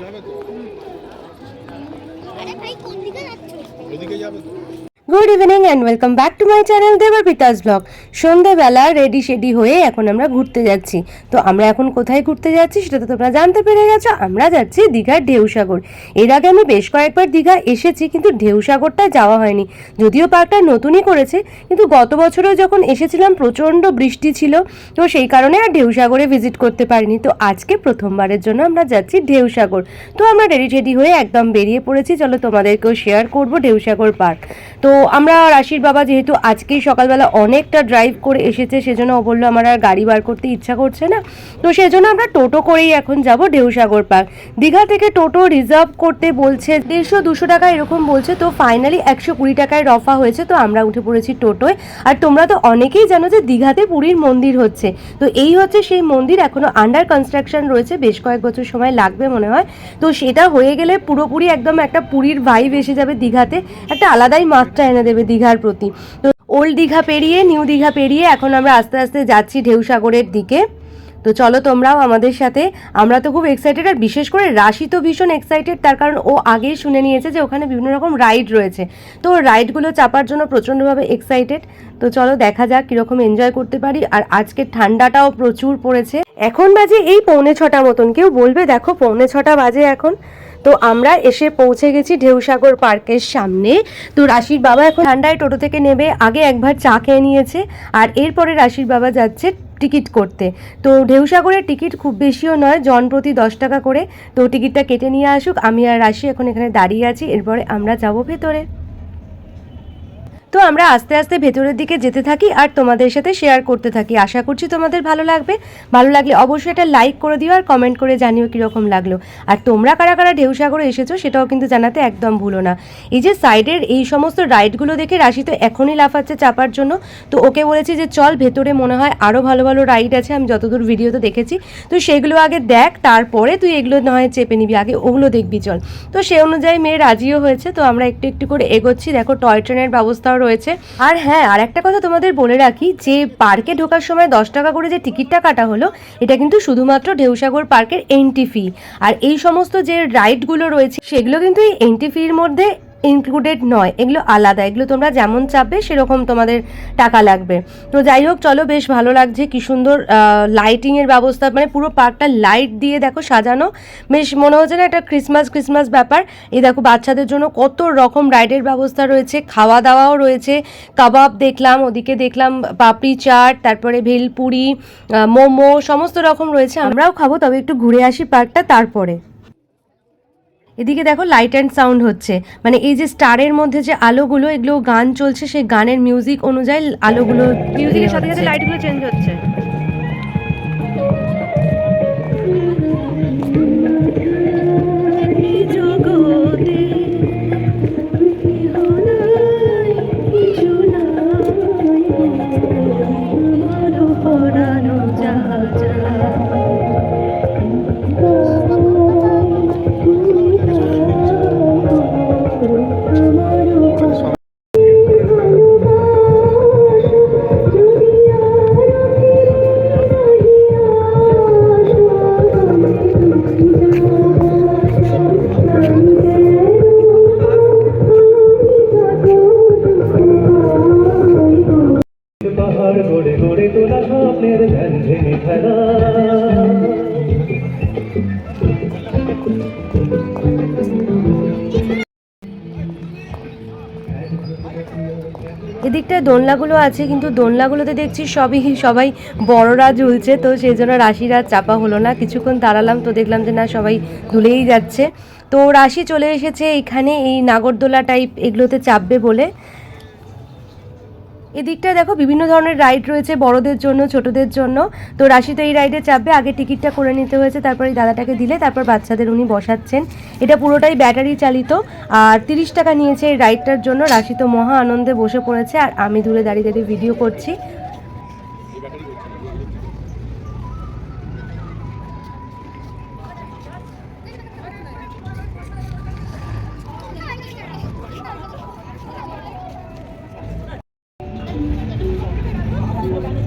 যাবে তো আরে ভাই কোন দিকে যাচ্ছ ওদিকে যাবে তো। Good evening and welcome back to my channel দেবার পিতাস ব্লগ সন্ধ্যাবেলা রেডি শেডি হয়ে এখন আমরা ঘুরতে যাচ্ছি। তো আমরা এখন কোথায় ঘুরতে যাচ্ছি সেটা তো তোমরা জানতে পেরে গেছো। আমরা যাচ্ছি দীঘার ঢেউসাগর। এর আগে আমি বেশ কয়েকবার দীঘা এসেছি কিন্তু ঢেউসাগরটা যাওয়া হয়নি। যদিও পার্কটা নতুনই করেছে, কিন্তু গত বছরেও যখন এসেছিলাম প্রচণ্ড বৃষ্টি ছিল, তো সেই কারণে আর ঢেউসাগরে ভিজিট করতে পারিনি। তো আজকে প্রথমবারের জন্য আমরা যাচ্ছি ঢেউসাগর। তো আমরা রেডি টেডি হয়ে একদম বেরিয়ে পড়েছি। চলো তোমাদেরকেও শেয়ার করব ঢেউসাগর পার্ক। তো আমরা রাশির বাবা যেহেতু আজকেই সকালবেলা অনেকটা ড্রাইভ করে এসেছে, সেজন্য ও বলল আমার আর গাড়ি বার করতে ইচ্ছা করছে না। তো সেজন্য আমরা টোটো করেই এখন যাব ঢেউসাগর পার্ক দীঘা থেকে টোটো রিজার্ভ করতে বলছে, দেড়শো দুশো টাকা এরকম বলছে, তো ফাইনালি একশো কুড়ি টাকায় রফা হয়েছে, তো আমরা উঠে পড়েছি টোটোয়। আর তোমরা তো অনেকেই জানো যে দীঘাতে পুরীর মন্দির হচ্ছে। তো এই হচ্ছে সেই মন্দির এখনও আন্ডার কনস্ট্রাকশন রয়েছে, বেশ কয়েক বছর সময় লাগবে মনে হয়। তো সেটা হয়ে গেলে পুরোপুরি একদম একটা পুরীর ভাইব এসে যাবে দীঘাতে। একটা আলাদাই মাত্রা এনে দেবে দীঘার প্রতি। তো ওল্ড দীঘা পেরিয়ে নিউ দীঘা পেরিয়ে এখন আমরা আস্তে আস্তে যাচ্ছি ঢেউসাগরের দিকে। তো চলো তোমরাও আমাদের সাথে। আমরা তো খুব এক্সাইটেড আর বিশেষ করে রাশি তো ভীষণ এক্সাইটেড তার কারণ ও আগেই শুনে নিয়েছে যে ওখানে বিভিন্ন রকম রাইড রয়েছে। তো রাইডগুলো চাপার জন্য প্রচণ্ডভাবে এক্সাইটেড তো চলো দেখা যাক কীরকম এনজয় করতে পারি। আর আজকে ঠান্ডাটাও প্রচুর পড়েছে। এখন বাজে এই পৌনে ছটা মতন। কেউ বলবে, দেখো পৌনে ছটা বাজে এখন। তো আমরা এসে পৌঁছে গেছি ঢেউসাগর পার্কের সামনে। তো রাশির বাবা এখন ঠান্ডায় টোটো থেকে নেবে, আগে একবার চা খেয়ে নিয়েছে, আর এরপরে রাশির বাবা যাচ্ছে টিকিট করতে। তো ঢেউসাগরের টিকিট খুব বেশিও নয়, জন প্রতি দশ টাকা করে। তো টিকিটটা কেটে নিয়ে আসুক, আমি আর রাশি এখন এখানে দাঁড়িয়ে আছি, এরপরে আমরা যাব ভেতরে। তো আমরা আস্তে আস্তে ভেতরের দিকে যেতে থাকি আর তোমাদের সাথে শেয়ার করতে থাকি। আশা করছি তোমাদের ভালো লাগবে। ভালো লাগলে অবশ্যই এটা লাইক করে দিও আর কমেন্ট করে জানিও কীরকম লাগল। আর তোমরা কারা কারা ঢেউসাগরে এসেছ সেটাও কিন্তু জানাতে একদম ভুলো না। এই যে সাইডের এই সমস্ত রাইডগুলো দেখে রাশি তো এখনই লাফাচ্ছে চাপার জন্য। তো ওকে বলেছি যে, চল ভেতরে মনে হয় আরও ভালো ভালো রাইড আছে। আমি যতদূর ভিডিওতে দেখেছি। তো সেগুলো আগে দেখ, তারপরে তুই এগুলো না হয় চেপে নিবি। আগে ওগুলো দেখবি, চল। তো সে অনুযায়ী মেয়ে রাজিও হয়েছে। তো আমরা একটু একটু করে এগোচ্ছি। দেখো টয় ট্রেনের ব্যবস্থাও রয়েছে। আর হ্যাঁ আর একটা কথা তোমাদের বলে রাখি, যে পার্কে ঢোকার সময় দশ টাকা করে যে টিকিটটা কাটা হলো, এটা কিন্তু শুধুমাত্র ঢেউসাগর পার্কের এন্ট্রি ফি আর এই সমস্ত যে রাইডগুলো রয়েছে, সেগুলো কিন্তু এই এন্ট্রি ফির মধ্যে ইনক্লুডেড নয়। এগুলো আলাদা। এগুলো তোমরা যেমন চাপবে সেরকম তোমাদের টাকা লাগবে। তো যাই হোক, চলো, বেশ ভালো লাগছে। কি সুন্দর লাইটিংয়ের ব্যবস্থা। মানে পুরো পার্কটা লাইট দিয়ে দেখো সাজানো। বেশ মনে হচ্ছে না একটা ক্রিসমাস ক্রিসমাস ব্যাপার। এই দেখো, বাচ্চাদের জন্য কত রকম রাইডের ব্যবস্থা রয়েছে। খাওয়া দাওয়াও রয়েছে। কাবাব দেখলাম, ওদিকে দেখলাম পাপড়ি চাট, তারপরে ভেলপুরি মোমো, সমস্ত রকম রয়েছে। আমরাও খাব, তবে একটু ঘুরে আসি পার্কটা, তারপরে। এদিকে দেখো লাইট অ্যান্ড সাউন্ড হচ্ছে। মানে এই যে স্টারের মধ্যে যে আলোগুলো এগুলো গান চলছে সেই গানের মিউজিক অনুযায়ী আলোগুলো মিউজিকের সাথে সাথে লাইটগুলো চেঞ্জ হচ্ছে। এদিকটায় দোলনাগুলো আছে, কিন্তু দোলনাগুলোতে দেখছি সবই, সবাই বড়রা ঝুলছে তো সেই জন্য রাশির আর চাপা হলো না। কিছুক্ষণ দাঁড়ালাম, তো দেখলাম যে না, সবাই দুলেই যাচ্ছে। তো রাশি চলে এসেছে, এখানে এই নাগরদোলা টাইপ এগুলোতে চাপবে বলে। এদিকটা দেখো বিভিন্ন ধরনের রাইড রয়েছে বড়দের জন্য, ছোটদের জন্য। তো রাশি তো এই রাইডে চাপবে, আগে টিকিটটা করে নিতে হয়েছে, তারপর এই দাদাটাকে দিলে, তারপর বাচ্চাদের উনি বসাচ্ছেন। এটা পুরোটাই ব্যাটারি চালিত, আর তিরিশ টাকা নিয়েছে এই রাইডটার জন্য। রাশি তো মহা আনন্দে বসে পড়েছে, আর আমি দূরে দাঁড়িয়ে দাঁড়িয়ে ভিডিও করছি।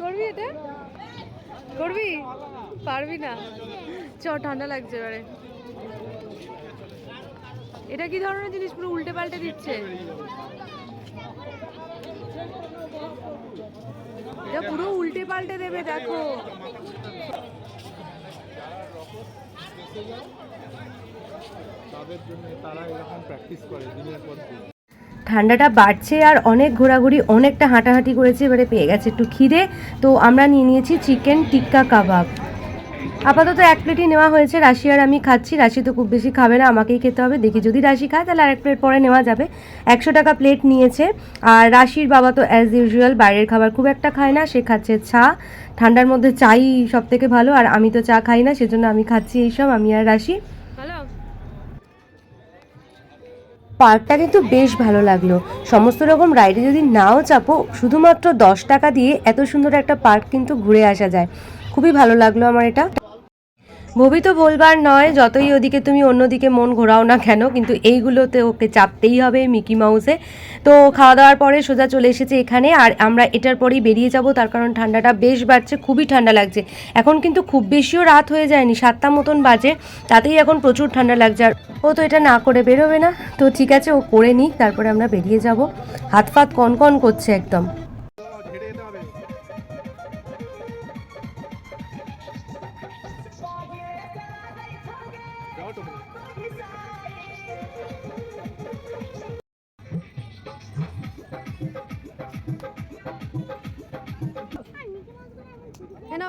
করবি এটা? করবি? পারবি না। চ ঠান্ডা লাগছে এবারে। এটা কি ধরনের জিনিস? পুরো উল্টে পাল্টে দিচ্ছে। এটা পুরো উল্টে পাল্টে দেবে, দেখো। তাদের জন্য তারা এরকম প্র্যাকটিস করে দিনের পর দিন। ঠান্ডাটা বাড়ছে আর অনেক ঘোরাঘুরি, অনেকটা হাঁটাহাঁটি করেছে, এবারে পেয়ে গেছে একটু খিদে। তো আমরা নিয়ে নিয়েছি চিকেন টিক্কা কাবাব। আপাতত এক প্লেটই নেওয়া হয়েছে, রাশি আর আমি খাচ্ছি। রাশি তো খুব বেশি খাবে না, আমাকেই খেতে হবে। দেখি যদি রাশি খায়, তাহলে আরেক প্লেট পরে নেওয়া যাবে। একশো টাকা প্লেট নিয়েছে। আর রাশির বাবা তো অ্যাজ ইউজুয়াল বাইরের খাবার খুব একটা খায় না, সে খাচ্ছে চা। ঠান্ডার মধ্যে চাই সব থেকে ভালো, আর আমি তো চা খাই না, সেজন্য আমি খাচ্ছি এইসব, আমি আর রাশি। পার্কটা কিন্তু বেশ ভালো লাগল। সমস্ত রকম রাইডে যদি নাও চাপো, শুধুমাত্র দশ টাকা দিয়ে এত সুন্দর একটা পার্ক কিন্তু ঘুরে আসা যায়। খুবই ভালো লাগল আমার এটা। ভবি তো বলবার নয়, যতই ওদিকে তুমি অন্যদিকে মন ঘোরাও না কেন, কিন্তু এইগুলোতে ওকে চাপতেই হবে মিকি মাউসে। তো খাওয়া দাওয়ার পরে সোজা চলে এসেছে এখানে, আর আমরা এটার পরেই বেরিয়ে যাব, তার কারণ ঠান্ডাটা বেশ বাড়ছে, খুবই ঠান্ডা লাগছে। এখন কিন্তু খুব বেশিও রাত হয়ে যায়নি, সাতটা মতন বাজে, তাতেই এখন প্রচুর ঠান্ডা লাগছে। আর ও তো এটা না করে বেরোবে না, তো ঠিক আছে, ও করে নিক, তারপরে আমরা বেরিয়ে যাব। হাত ফাত কনকন করছে একদম।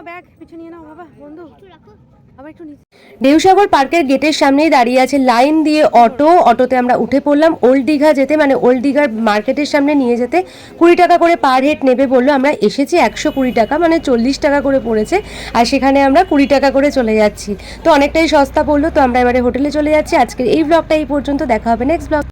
ব্যাগ পিছু নিয়ে নাও বাবা বন্ধু। আবার একটু নিচে। দেউসাগর পার্কের গেটের সামনেই দাঁড়িয়ে আছে লাইন দিয়ে অটো। অটোতে আমরা উঠে পড়লাম। ওল্ড দীঘা যেতে মানে ওল্ড দীঘার মার্কেটের সামনে নিয়ে যেতে কুড়ি টাকা করে পার হেড নেবে বলল। আমরা এসেছি একশো কুড়ি টাকা মানে চল্লিশ টাকা করে পড়েছে। আর সেখানে আমরা কুড়ি টাকা করে চলে যাচ্ছি। তো অনেকটাই সস্তা পড়ল। তো আমরা এবারে হোটেলে চলে যাচ্ছি। আজকের এই ব্লগটা এই পর্যন্ত। দেখা হবে নেক্সট ব্লগ